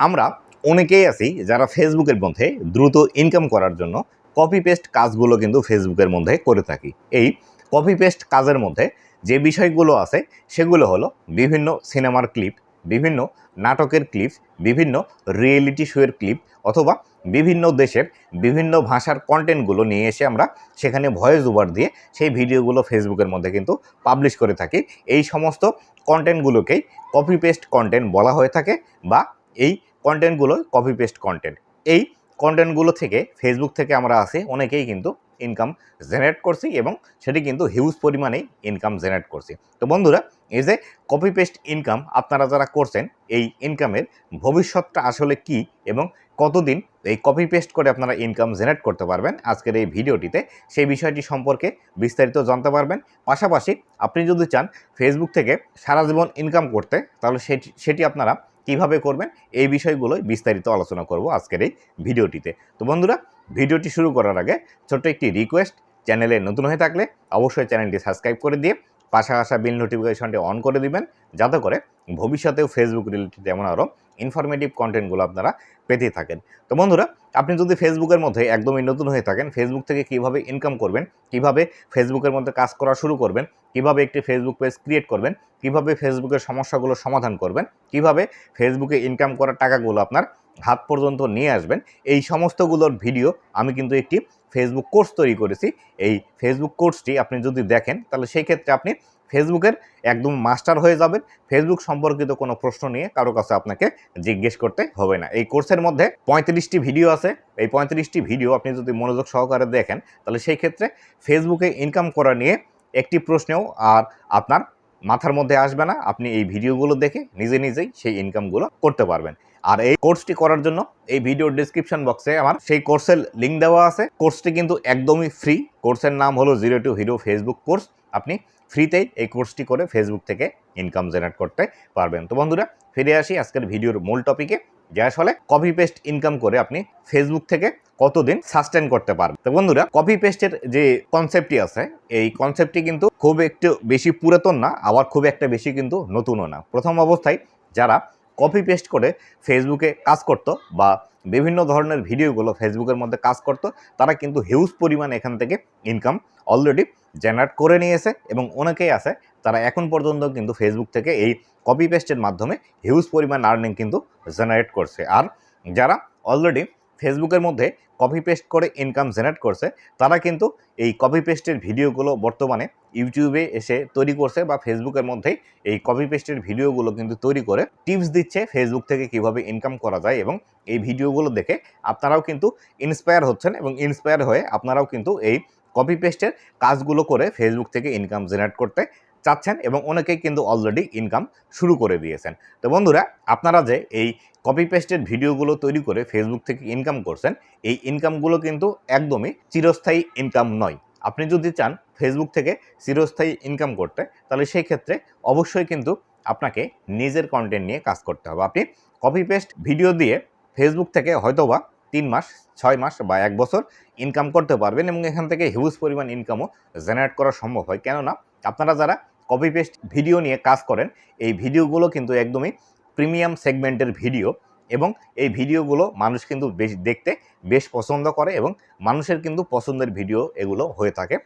আমরা অনেকেই আছি যারা ফেসবুকের মধ্যে দ্রুত ইনকাম করার জন্য কপি পেস্ট কাজগুলো কিন্তু ফেসবুকের মধ্যে করে থাকি। এই কপি পেস্ট কাজের মধ্যে যে বিষয়গুলো আছে, সেগুলো হলো বিভিন্ন সিনেমার ক্লিপ বিভিন্ন নাটকের ক্লিপ বিভিন্ন রিয়েলিটি শোয়ের ক্লিপ অথবা বিভিন্ন দেশের বিভিন্ন ভাষার কন্টেন্টগুলো নিয়ে এসে আমরা সেখানে ভয়েস ওভার দিয়ে সেই ভিডিওগুলো ফেসবুকের মধ্যে কিন্তু পাবলিশ করে থাকি। এই সমস্ত কন্টেন্টগুলোকেই কপি পেস্ট কন্টেন্ট বলা হয়ে থাকে বা এই কন্টেন্টগুলো কপি পেস্ট কন্টেন্ট এই কন্টেন্টগুলো থেকে ফেসবুক থেকে আমরা আসি, অনেকেই কিন্তু ইনকাম জেনারেট করছি এবং সেটি কিন্তু হিউজ পরিমাণেই ইনকাম জেনারেট করছি। তো বন্ধুরা, এই যে কপি পেস্ট ইনকাম আপনারা যারা করছেন, এই ইনকামের ভবিষ্যৎটা আসলে কি এবং কতদিন এই কপি পেস্ট করে আপনারা ইনকাম জেনারেট করতে পারবেন, আজকের এই ভিডিওটিতে সেই বিষয়টি সম্পর্কে বিস্তারিত জানতে পারবেন। পাশাপাশি আপনি যদি চান ফেসবুক থেকে সারা জীবন ইনকাম করতে, তাহলে সেটি সেটি আপনারা কীভাবে করবেন এই বিষয়গুলোই বিস্তারিত আলোচনা করব আজকের এই ভিডিওটিতে। তো বন্ধুরা, ভিডিওটি শুরু করার আগে ছোট্ট একটি রিকোয়েস্ট চ্যানেলে নতুন হয়ে থাকলে অবশ্যই চ্যানেলটি সাবস্ক্রাইব করে দিয়ে পাশে আসা বিল নোটিফিকেশনটি অন করে দিবেন, যাতে করে ভবিষ্যতেও ফেসবুক রিলেটেড এমন আরও ইনফরমেটিভ কন্টেন্টগুলো আপনারা পেতে থাকেন। তো বন্ধুরা, আপনি যদি ফেসবুকের মধ্যে একদমই নতুন হয়ে থাকেন ফেসবুক থেকে কীভাবে ইনকাম করবেন, কীভাবে ফেসবুকের মধ্যে কাজ করা শুরু করবেন, কীভাবে একটি ফেসবুক পেজ ক্রিয়েট করবেন, কীভাবে ফেসবুকের সমস্যাগুলো সমাধান করবেন, কীভাবে ফেসবুকে ইনকাম করার টাকাগুলো আপনার হাত পর্যন্ত নিয়ে আসবেন, এই সমস্তগুলোর ভিডিও আমি কিন্তু একটি ফেসবুক কোর্স তৈরি করেছি। এই ফেসবুক কোর্সটি আপনি যদি দেখেন, তাহলে সেই ক্ষেত্রে আপনি ফেসবুকের একদম মাস্টার হয়ে যাবেন। ফেসবুক সম্পর্কিত কোনো প্রশ্ন নিয়ে কারও কাছে আপনাকে জিজ্ঞেস করতে হবে না। এই কোর্সের মধ্যে পঁয়ত্রিশটি ভিডিও আছে। এই পঁয়ত্রিশটি ভিডিও আপনি যদি মনোযোগ সহকারে দেখেন, তাহলে সেই ক্ষেত্রে ফেসবুকে ইনকাম করা নিয়ে একটি প্রশ্নেও আর আপনার মাথার মধ্যে আসবে না। আপনি এই ভিডিওগুলো দেখে নিজে নিজেই সেই ইনকামগুলো করতে পারবেন। আর এই কোর্সটি করার জন্য এই ভিডিওর ডিসক্রিপশন বক্সে আমার সেই কোর্সের লিঙ্ক দেওয়া আছে। কোর্সটি কিন্তু একদমই ফ্রি কোর্সের নাম হলো zero to hero Facebook course আপনি ফ্রিতেই এই কোর্সটি করে ফেসবুক থেকে ইনকাম জেনারেট করতে পারবেন। তো বন্ধুরা, ফিরে আসি আজকের ভিডিওর মূল টপিকে যে আসলে কপি পেস্ট ইনকাম করে আপনি ফেসবুক থেকে কতদিন সাস্টেন করতে পারবেন। তো বন্ধুরা কপি পেস্টের যে কনসেপ্টটি আছে, এই কনসেপ্টটি কিন্তু খুব একটু বেশি পুরাতন না, আবার খুব একটা বেশি কিন্তু নতুনও না। প্রথম অবস্থায় যারা কপি পেস্ট করে ফেসবুকে কাজ করতো বা বিভিন্ন ধরনের ভিডিওগুলো ফেসবুকের মধ্যে কাজ করত। তারা কিন্তু হিউজ পরিমাণ এখান থেকে ইনকাম অলরেডি জেনারেট করে নিয়েছে এবং অনেকেই আছে, তারা এখন পর্যন্ত কিন্তু ফেসবুক থেকে এই কপি পেস্টের মাধ্যমে হিউজ পরিমাণ আর্নিং কিন্তু জেনারেট করছে। আর যারা অলরেডি ফেসবুকের মধ্যে কপি পেস্ট করে ইনকাম জেনারেট করছে, তারা কিন্তু এই কপি পেস্টের ভিডিওগুলো বর্তমানে ইউটিউবে এসে তৈরি করছে বা ফেসবুকের মধ্যেই এই কপি পেস্টের ভিডিওগুলো কিন্তু তৈরি করে টিপস দিচ্ছে ফেসবুক থেকে কীভাবে ইনকাম করা যায় এবং এই ভিডিওগুলো দেখে আপনারাও কিন্তু ইন্সপায়ার হচ্ছেন এবং ইন্সপায়ার হয়ে আপনারাও কিন্তু এই কপি পেস্টের কাজগুলো করে ফেসবুক থেকে ইনকাম জেনারেট করতে চাচ্ছেন এবং অনেকেই কিন্তু অলরেডি ইনকাম শুরু করে দিয়েছেন। তো বন্ধুরা, আপনারা যে এই কপি পেস্টের ভিডিওগুলো তৈরি করে ফেসবুক থেকে ইনকাম করছেন, এই ইনকামগুলো কিন্তু একদমই চিরস্থায়ী ইনকাম নয়। আপনি যদি চান ফেসবুক থেকে চিরস্থায়ী ইনকাম করতে, তাহলে সেই ক্ষেত্রে অবশ্যই কিন্তু আপনাকে নিজের কন্টেন্ট নিয়ে কাজ করতে হবে। আপনি কপি পেস্ট ভিডিও দিয়ে ফেসবুক থেকে হয়তোবা তিন মাস, ছয় মাস বা এক বছর ইনকাম করতে পারবেন এবং এখান থেকে হিউজ পরিমাণ ইনকামও জেনারেট করা সম্ভব হয়। কেননা, আপনারা যারা কপি পেস্ট ভিডিও নিয়ে কাজ করেন। এই ভিডিওগুলো কিন্তু একদমই প্রিমিয়াম সেগমেন্টের ভিডিও এবং এই ভিডিওগুলো মানুষ কিন্তু বেশ দেখতে বেশ পছন্দ করে এবং মানুষের কিন্তু পছন্দের ভিডিও এগুলো হয়ে থাকে।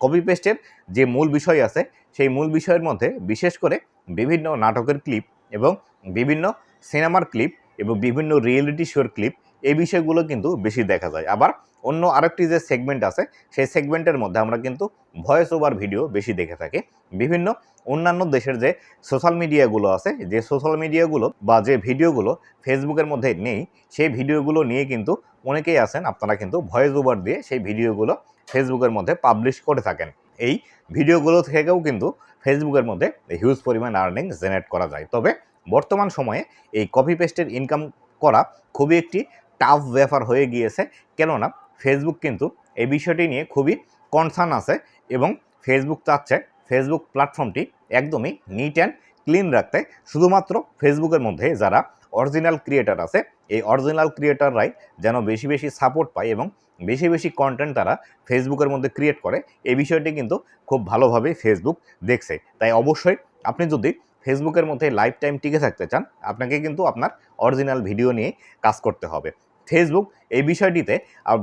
কপি পেস্টের যে মূল বিষয় আছে, সেই মূল বিষয়ের মধ্যে বিশেষ করে বিভিন্ন নাটকের ক্লিপ এবং বিভিন্ন সিনেমার ক্লিপ এবং বিভিন্ন রিয়েলিটি শোর ক্লিপ এই বিষয়গুলো কিন্তু বেশি দেখা যায়। আবার অন্য আরেকটি যে সেগমেন্ট আছে, সেই সেগমেন্টের মধ্যে আমরা কিন্তু ভয়েস ওভার ভিডিও বেশি দেখে থাকি। বিভিন্ন অন্যান্য দেশের যে সোশ্যাল মিডিয়াগুলো আছে, যে সোশ্যাল মিডিয়াগুলো বা যে ভিডিওগুলো ফেসবুকের মধ্যে নেই, সেই ভিডিওগুলো নিয়ে কিন্তু অনেকেই আছেন, আপনারা কিন্তু ভয়েস ওভার দিয়ে সেই ভিডিওগুলো ফেসবুকের মধ্যে পাবলিশ করে থাকেন। এই ভিডিওগুলো থেকেও কিন্তু ফেসবুকের মধ্যে হিউজ পরিমাণ আর্নিং জেনারেট করা যায়। তবে বর্তমান সময়ে এই কপি পেস্টের ইনকাম করা খুবই একটি টাফ ব্যাপার হয়ে গিয়েছে। কেননা ফেসবুক কিন্তু এই বিষয়টি নিয়ে খুবই কনসার্ন আছে এবং ফেসবুক চাচ্ছে ফেসবুক প্ল্যাটফর্মটি একদমই নিট অ্যান্ড ক্লিন রাখতে। শুধুমাত্র ফেসবুকের মধ্যে যারা অরিজিনাল ক্রিয়েটার আছে, এই অরিজিনাল ক্রিয়েটাররাই যেন বেশি বেশি সাপোর্ট পায় এবং বেশি বেশি কন্টেন্ট তারা ফেসবুকের মধ্যে ক্রিয়েট করে, এই বিষয়টি কিন্তু খুব ভালোভাবে ফেসবুক দেখছে। তাই অবশ্যই আপনি যদি ফেসবুকের মধ্যে লাইফ টাইম টিকে থাকতে চান, আপনাকে কিন্তু আপনার অরিজিনাল ভিডিও নিয়ে কাজ করতে হবে। ফেসবুক এই বিষয়টিতে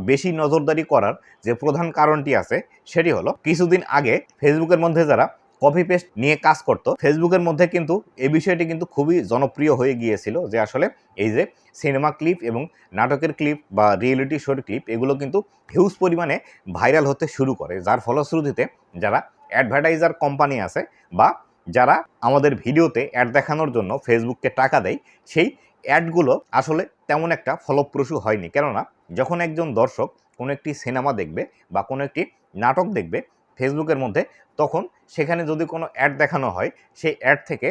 বেশি নজরদারি করার যে প্রধান কারণটি আছে, সেটি হলো কিছুদিন আগে ফেসবুকের মধ্যে যারা কপি পেস্ট নিয়ে কাজ করতো ফেসবুকের মধ্যে কিন্তু এই বিষয়টি কিন্তু খুবই জনপ্রিয় হয়ে গিয়েছিল যে আসলে এই যে সিনেমা ক্লিপ এবং নাটকের ক্লিপ বা রিয়েলিটি শোর ক্লিপ এগুলো কিন্তু হিউজ পরিমাণে ভাইরাল হতে শুরু করে। যার ফলশ্রুতিতে যারা অ্যাডভার্টাইজার কোম্পানি আছে বা যারা আমাদের ভিডিওতে অ্যাড দেখানোর জন্য ফেসবুককে টাকা দেয়, সেই অ্যাডগুলো আসলে তেমন একটা ফলপ্রসূ হয়নি। কেননা, যখন একজন দর্শক কোনো একটি সিনেমা দেখবে বা কোনো একটি নাটক দেখবে ফেসবুকের মধ্যে, তখন সেখানে যদি কোনো অ্যাড দেখানো হয়, সেই অ্যাড থেকে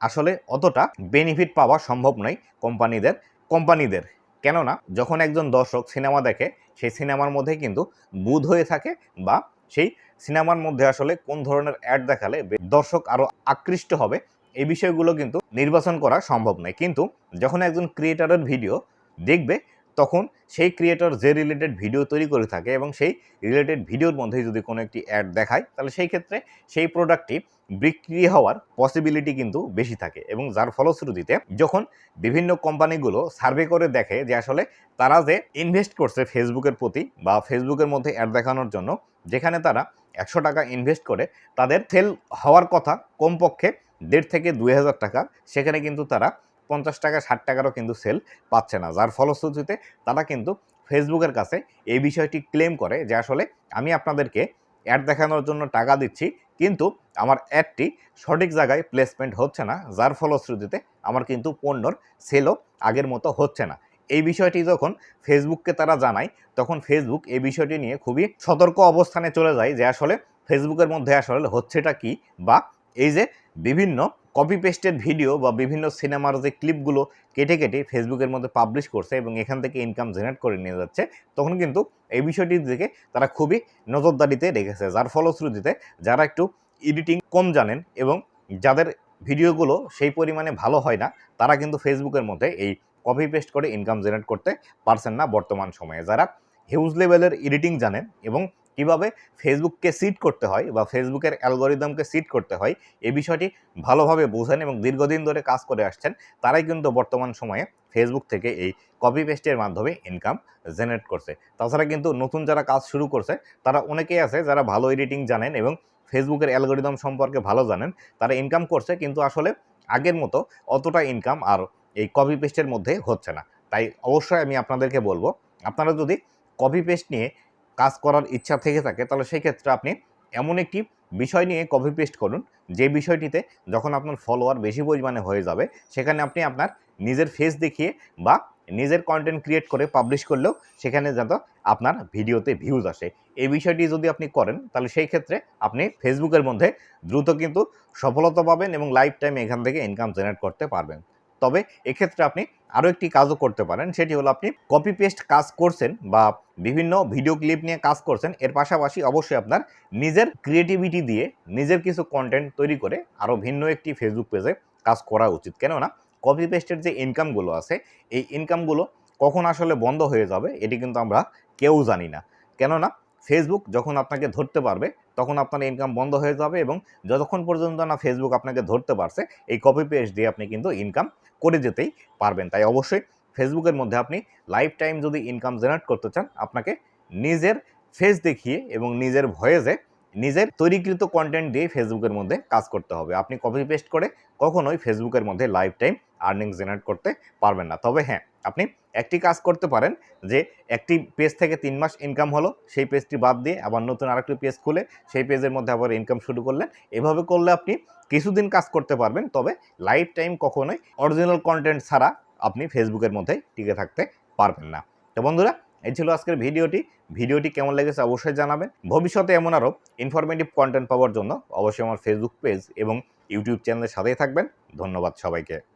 আসলে অতটা বেনিফিট পাওয়া সম্ভব নয় কোম্পানিদের কোম্পানিদের। কেননা, যখন একজন দর্শক সিনেমা দেখে, সেই সিনেমার মধ্যে কিন্তু বুধ হয়ে থাকে বা সেই সিনেমার মধ্যে আসলে কোন ধরনের অ্যাড দেখালে দর্শক আরও আকৃষ্ট হবে এই বিষয়গুলো কিন্তু নির্বাচন করা সম্ভব নয়। কিন্তু যখন একজন ক্রিয়েটারের ভিডিও দেখবে, তখন সেই ক্রিয়েটর যে রিলেটেড ভিডিও তৈরি করে থাকে এবং সেই রিলেটেড ভিডিওর মধ্যে যদি কোনো একটি অ্যাড দেখায়, তাহলে সেই ক্ষেত্রে সেই প্রোডাক্টটি বিক্রি হওয়ার পসিবিলিটি কিন্তু বেশি থাকে এবং যার ফলশ্রুতিতে যখন বিভিন্ন কোম্পানিগুলো সার্ভে করে দেখে যে আসলে তারা যে ইনভেস্ট করছে ফেসবুকের প্রতি বা ফেসবুকের মধ্যে অ্যাড দেখানোর জন্য, যেখানে তারা একশো টাকা ইনভেস্ট করে, তাদের সেল হওয়ার কথা কমপক্ষে দেড় থেকে দুই হাজার টাকা, সেখানে কিন্তু তারা পঞ্চাশ টাকা, ষাট টাকারও কিন্তু সেল পাচ্ছে না। যার ফলশ্রুতিতে তারা কিন্তু ফেসবুকের কাছে এই বিষয়টি ক্লেম করে যে আসলে আমি আপনাদেরকে অ্যাড দেখানোর জন্য টাকা দিচ্ছি, কিন্তু আমার অ্যাডটি সঠিক জায়গায় প্লেসমেন্ট হচ্ছে না। যার ফলশ্রুতিতে আমার কিন্তু পণ্যর সেলও আগের মতো হচ্ছে না। এই বিষয়টি যখন ফেসবুককে তারা জানায়, তখন ফেসবুক এই বিষয়টি নিয়ে খুবই সতর্ক অবস্থানে চলে যায় যে আসলে ফেসবুকের মধ্যে আসলে হচ্ছেটা কি বা এই যে বিভিন্ন কপি পেস্টেড ভিডিও বা বিভিন্ন সিনেমার যে ক্লিপগুলো কেটে কেটে ফেসবুকের মধ্যে পাবলিশ করছে এবং এখান থেকে ইনকাম জেনারেট করে নিয়ে যাচ্ছে, তখন কিন্তু এই বিষয়টির দিকে তারা খুবই নজরদারিতে রেখেছে। যার ফলশ্রুতিতে যারা একটু এডিটিং কম জানেন এবং যাদের ভিডিওগুলো সেই পরিমাণে ভালো হয় না, তারা কিন্তু ফেসবুকের মধ্যে এই কপি পেস্ট করে ইনকাম জেনারেট করতে পারছেন না বর্তমান সময়ে। যারা হিউজ লেভেলের এডিটিং জানেন এবং কীভাবে ফেসবুককে সিট করতে হয় বা ফেসবুকের অ্যালগোরিদমকে সিট করতে হয়, এই বিষয়টি ভালোভাবে বোঝেন এবং দীর্ঘদিন ধরে কাজ করে আসছেন, তারাই কিন্তু বর্তমান সময়ে ফেসবুক থেকে এই কপি পেস্টের মাধ্যমে ইনকাম জেনারেট করছে। তাছাড়া কিন্তু নতুন যারা কাজ শুরু করছে, তারা অনেকেই আছে যারা ভালো এডিটিং জানেন এবং ফেসবুকের অ্যালগোরিদম সম্পর্কে ভালো জানেন, তারা ইনকাম করছে কিন্তু আসলে আগের মতো অতটা ইনকাম আর এই কপি পেস্টের মধ্যে হচ্ছে না। তাই অবশ্যই আমি আপনাদেরকে বলব, আপনারা যদি কপি পেস্ট নিয়ে কাজ করার ইচ্ছা থেকে থাকে, তাহলে সেই ক্ষেত্রে আপনি এমন একটি বিষয় নিয়ে কপি পেস্ট করুন, যে বিষয়টিতে যখন আপনার ফলোয়ার বেশি পরিমাণে হয়ে যাবে, সেখানে আপনি আপনার নিজের ফেস দেখিয়ে বা নিজের কন্টেন্ট ক্রিয়েট করে পাবলিশ করলেও সেখানে যাতে আপনার ভিডিওতে ভিউজ আসে। এই বিষয়টি যদি আপনি করেন, তাহলে সেই ক্ষেত্রে আপনি ফেসবুকের মধ্যে দ্রুত কিন্তু সফলতা পাবেন এবং লাইফ টাইম এখান থেকে ইনকাম জেনারেট করতে পারবেন। তবে এক্ষেত্রে আপনি আরও একটি কাজও করতে পারেন। সেটি হলো আপনি কপি পেস্ট কাজ করছেন বা বিভিন্ন ভিডিও ক্লিপ নিয়ে কাজ করছেন, এর পাশাপাশি অবশ্যই আপনার নিজের ক্রিয়েটিভিটি দিয়ে নিজের কিছু কন্টেন্ট তৈরি করে আরও ভিন্ন একটি ফেসবুক পেজে কাজ করা উচিত। কেননা কপি পেস্টের যে ইনকামগুলো আছে, এই ইনকামগুলো কখন আসলে বন্ধ হয়ে যাবে, এটি কিন্তু আমরা কেউ জানি না। কেননা ফেসবুক যখন আপনাকে ধরতে পারবে তখন আপনার ইনকাম বন্ধ হয়ে যাবে এবং যতক্ষণ পর্যন্ত না ফেসবুক আপনাকে ধরতে পারছে, এই কপি পেজ দিয়ে আপনি কিন্তু ইনকাম করে যেতেই পারবেন। তাই অবশ্যই ফেসবুকের মধ্যে আপনি লাইফ টাইম যদি ইনকাম জেনারেট করতে চান, আপনাকে নিজের ফেস দেখিয়ে এবং নিজের ভয়েসে নিজের তৈরিকৃত কন্টেন্ট দিয়ে ফেসবুকের মধ্যে কাজ করতে হবে। আপনি কপি পেস্ট করে কখনোই ফেসবুকের মধ্যে লাইফ টাইম আর্নিং জেনারেট করতে পারবেন না। তবে হ্যাঁ আপনি একটি কাজ করতে পারেন যে একটি পেজ থেকে তিন মাস ইনকাম হলো, সেই পেজটি বাদ দিয়ে আবার নতুন আরেকটি পেজ খুলে সেই পেজের মধ্যে আবার ইনকাম শুরু করলেন। এভাবে করলে আপনি কিছুদিন কাজ করতে পারবেন, তবে লাইফ টাইম কখনোই অরিজিনাল কন্টেন্ট ছাড়া আপনি ফেসবুকের মধ্যে টিকে থাকতে পারবেন না। তো বন্ধুরা এই ছিল আজকের ভিডিওটি। ভিডিওটি কেমন লেগেছে অবশ্যই জানাবেন। ভবিষ্যতে এমন আরও ইনফরমেটিভ কন্টেন্ট পাওয়ার জন্য অবশ্যই আমার ফেসবুক পেজ এবং ইউটিউব চ্যানেলের সাথেই থাকবেন। ধন্যবাদ সবাইকে।